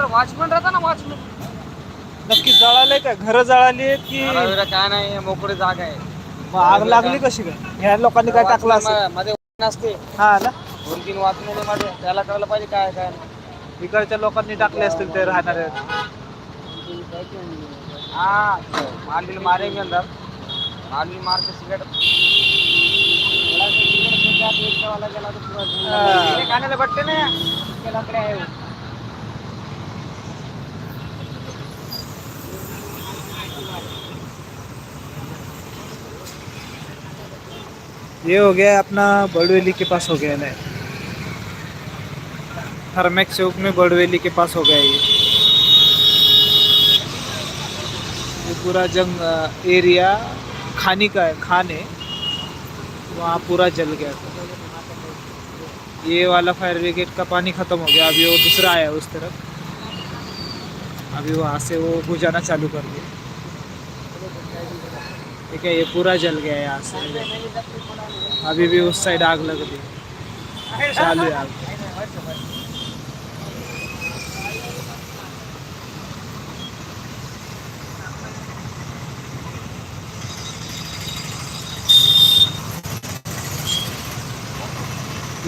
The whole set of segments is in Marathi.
नंतर वॉचमॅन राहता ना वॉचमॅन. नक्की जळाले का? घर जळाली आहेत की काय नाही मोकळी जागा आहे. मग आग लागली कशी काय? ह्या लोकांनी काय टाकलं असं Watchman मध्ये नसते. हा ना? दोन तीन वॉचमॅनमध्ये त्याला कळलं पाहिजे काय काय नाही. इकडच्या लोकांनी टाकले असतील ते राहणारे हाँ मालिल मारेंगे अंदर. मालिल मार के सिगरेट हाँ। से बट्टे ने ये हो गया अपना बड़वेली के पास हो गया ना। थर्मेक चौक में बड़वेली के पास हो गया ये। ये पूरा जंग एरिया खानी का है, खाने। वहाँ पूरा जल गया था। ये वाला फायर ब्रिगेड का पानी खत्म हो गया। अभी वो दूसरा आया उस तरफ़। अभी वहाँ से वो बुझाना चालू कर दिया। ठीक है, ये पूरा जल गया है यहाँ से। अभी भी उस साइड आग लग रही है। चालू है आग।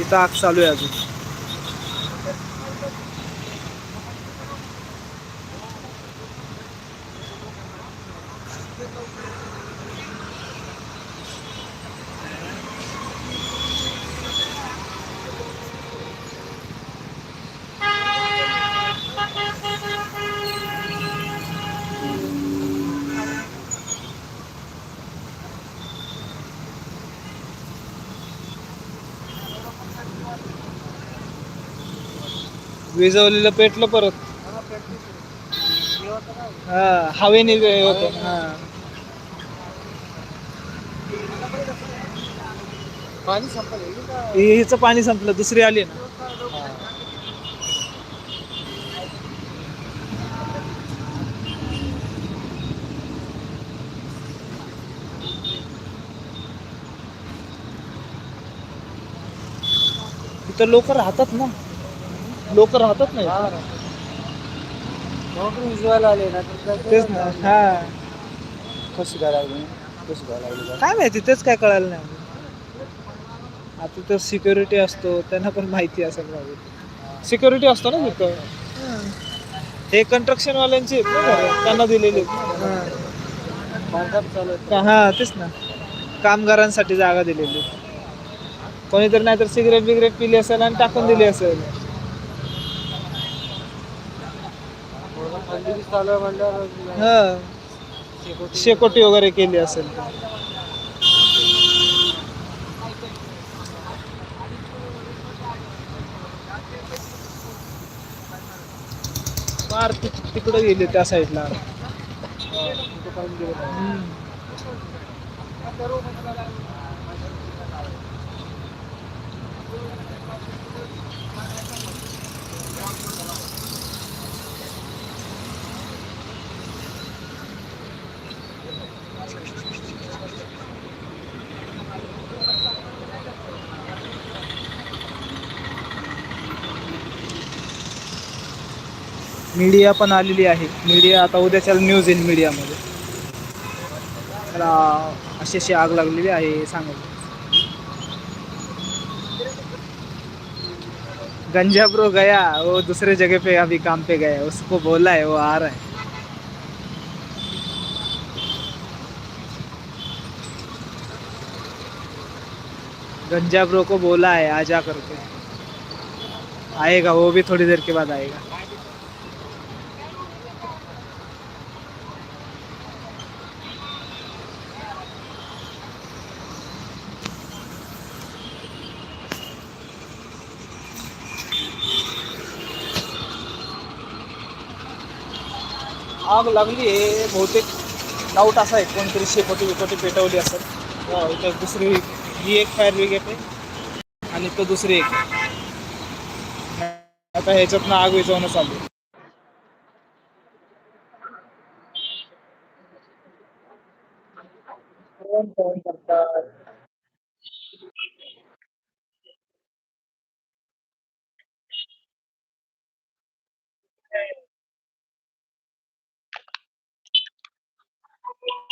इथं आग चालू आहे अजून विजवलेलं पेटलं परत. हा हवेने होतं. हा. पानी संपल हिचं पाणी संपलं दुसरी आली ना. तिथं लोक राहतात ना. लोक राहतात ना इथं. उजवायला आले ना तेच ना. हा. कशी काय लागली? कशी काय लागली काय माहिती तेच काय कळालं नाही. आता तर सिक्युरिटी असतो त्यांना पण माहिती असेल बाबा सिक्युरिटी असतो ना तिथं. हे construction वाल्यांची आहेत ना घरं, त्यांना दिलेली आहेत. ना. बांधकाम चालू आहे. का- हा तेच ना. कामगारांसाठी जागा दिलेली कोणीतरी नाहीतर सिगरेट बिगरेट पिली असेल आणि टाकून दिली असेल पूर्ण थंडी बी चालू आहे म्हणल्यावर हा. शेकोटी- वगैरे केली असेल फार तिकडे गेली त्या साईडला. मीडिया पण आलेली आहे. मीडिया आता उद्या उद्याच्या न्यूज़ येईल मीडियामध्ये त्याला अशी अशी आग लागलेली आहे गंजा ब्रो गया. वो दूसरे जगह पे अभी काम पे गया उसको बोला है, वो आ रहा है. गंजा ब्रो को बोला है आजा करके. आएगा, वो भी थोड़ी देर के बाद आएगा. आग लागली आहे बहुतेक डाऊट असा आहे कोणतरी शेकोटी बिकोटी पेटवली असेल तर दुसरी ही एक फायर ब्रिगेड आहे आणि तो दुसरी एक आता ह्याच्यातनं आग विझवणं चालू आहे. करतात?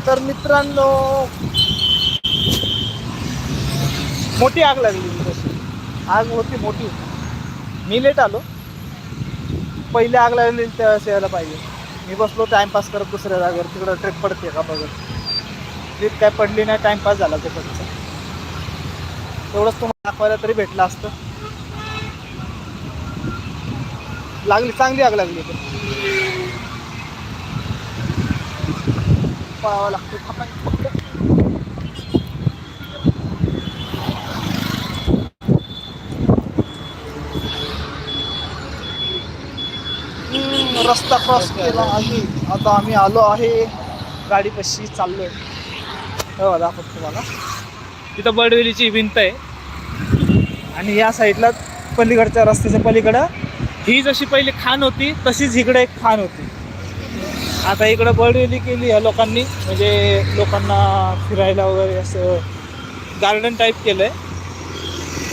तर मित्रांनो मोठी आग लागली आग होती मोठी. मी लेट आलो. पहिले आग लागली त्यावेळेस यायला पाहिजे. मी बसलो टाइमपास करत दुसऱ्या जागेवर. तिकडं ट्रिप पडते का बघत. ट्रिप काय पडली नाही टाइमपास झाला ते तेवढंच तुम्हाला दाखवायला तरी भेटलं असतं. लागली चांगली आग लागली पण पळावं लागतो थांबायचं. हम्म, रस्ता क्रॉस केला आहे. आता आम्ही आलो आहे. गाडी गाडीपाशी चाललोय. हो दाखवतो तुम्हाला. तिथं बडवेलीची भिंत आहे. आणि या साईडला पलीकडच्या रस्त्याच्या पलीकडं ही जशी पहिली खान होती तशीच इकडे एक खान होती. आता इकडं बडवेली केली आहे लोकांनी. म्हणजे लोकांना फिरायला वगैरे असं गार्डन टाईप केलं आहे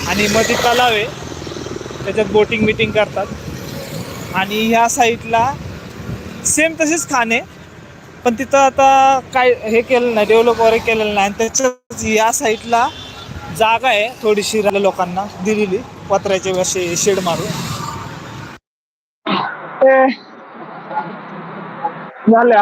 आणि मध्ये तलाव आहे. त्याच्यात बोटिंग बिटिंग करतात. आणि ह्या साईडला सेम तशीच खाणे आहे. पण तिथं आता काय हे केलं नाही डेव्हलप वगैरे केलेलं नाही. आणि त्याच्यात या साईडला जागा आहे थोडीशी लोकांना दिलेली. पत्र्याचे असे शेड मारून. झाले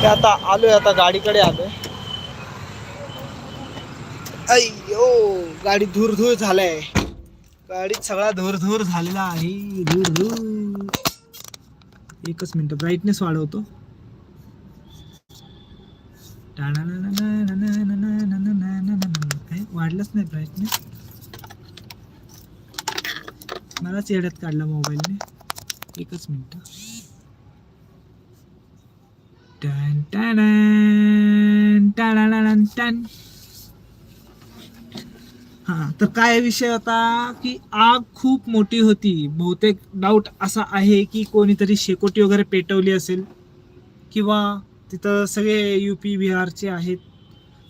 ते आता आलोय आता गाडीकडे आलोय. अय्यो गाडी धूर धूर झालाय. गाडीत सगळा धूर धूर झालेला आहे. धूर धूर एकच मिनिट ब्राईटनेस वाढवतो. वाढलंच नाही ब्राईटनेस मलाच येड्यात काढला मोबाईलने एकच minute Dun, dun, dun, dun, dun, dun, dun. हा तर काय विषय होता की आग खूप मोठी होती. बहुतेक डाऊट असा आहे की कोणीतरी शेकोटी वगैरे पेटवली असेल किंवा तिथं सगळे यू पी बिहारचे आहेत.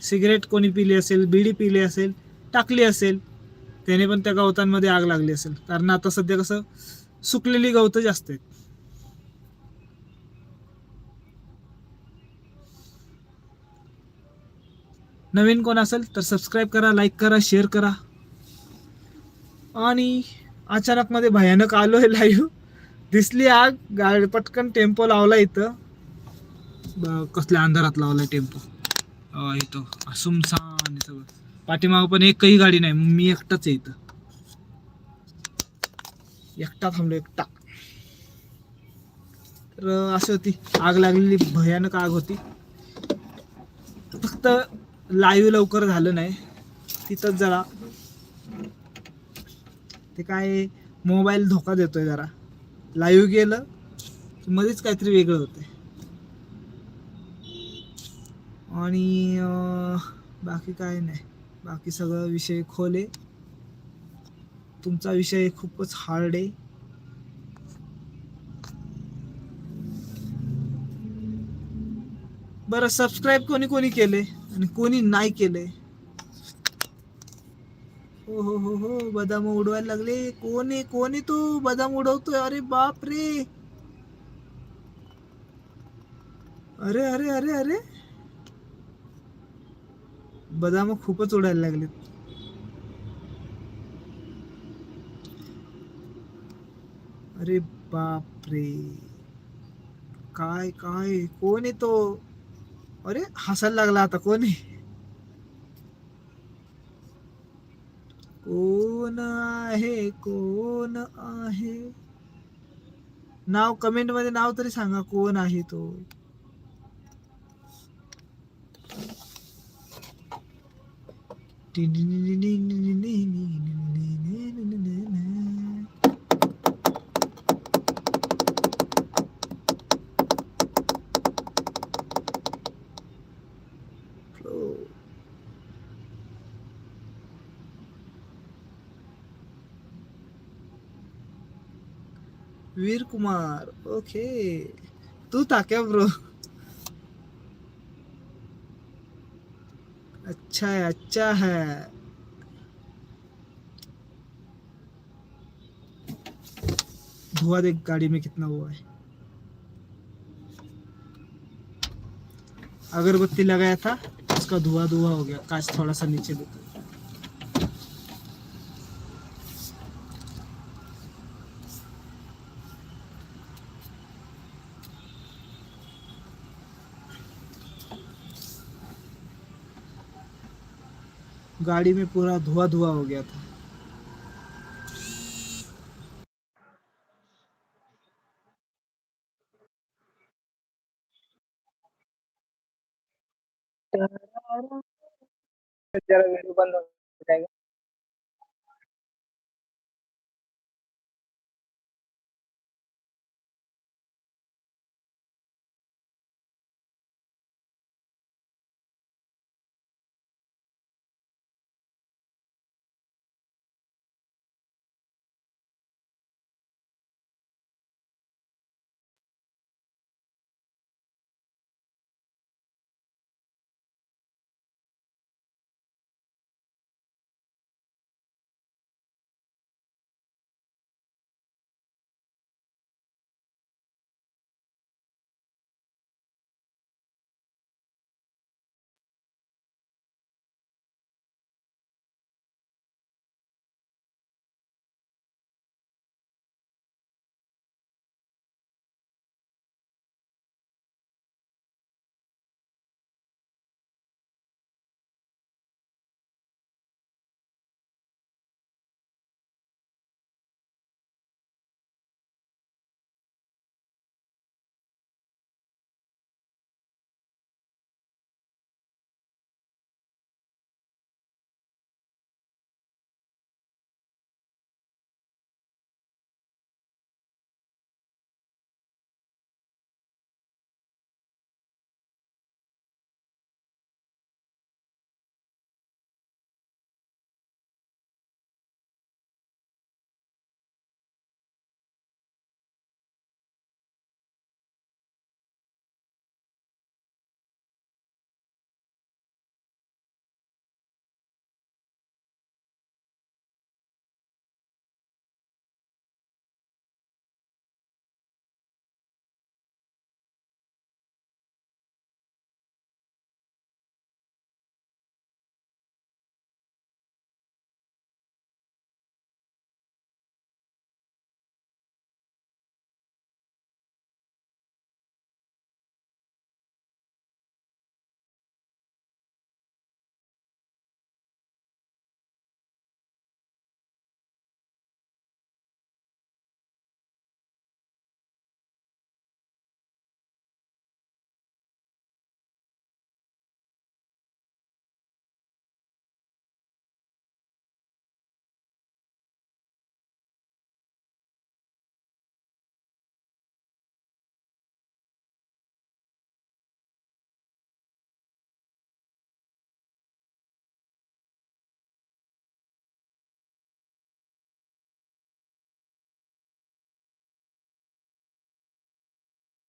सिगरेट कोणी पिली असेल बिडी पिली असेल टाकली असेल त्याने पण त्या गवतांमध्ये आग लागली असेल. कारण आता सध्या कसं सुकलेली गवतं जास्त आहेत. नवीन कोण असेल तर सबस्क्राईब करा लाईक करा शेअर करा. आणि अचानक मध्ये भयानक आलोय लाईव्ह दिसली आग गाड पटकन टेम्पो लावला इथं. कसल्या अंधारात लावला टेम्पो इथं. सुमसान सगळं. पाठीमागं पण एकही गाडी नाही. मी एकटाच आहे इथं. एकटा थांबलो एकटा. तर अशी होती. आग लागलेली भयानक आग होती. फक्त लाईव्ह लवकर झालं नाही. तिथंच जरा ते काय मोबाईल धोका देतोय जरा. लाईव्ह गेलं मध्येच काहीतरी वेगळं होतंय. आणि बाकी काय नाही. बाकी सगळं विषय खोल आहे. तुमचा विषय खूपच हार्ड आहे. बरं सबस्क्राईब कोणी कोणी केले आणि कोणी नाही केले? हो हो हो हो बदाम उडवायला लागले. कोणी कोणी तू तो बदाम उडवतोय? अरे बाप रे अरे अरे अरे अरे! बदाम खूपच उडायला लागले अरे बाप रे काय काय? कोण येतो तो? अरे हसायला लागला आता कोण? आहे कोण आहे कोण आहे? नाव कमेंटमध्ये नाव तरी सांगा कोण आहे तो? वीर कुमार ओके तू था क्या ब्रो अच्छा है अच्छा है धुआँ देख गाड़ी में कितना हुआ है। अगरबत्ती लगाया था, उसका धुआँ धुआँ हो गया। कांच थोड़ा सा नीचे देखो गाड़ी में पूरा धुआं धुआं हो गया था।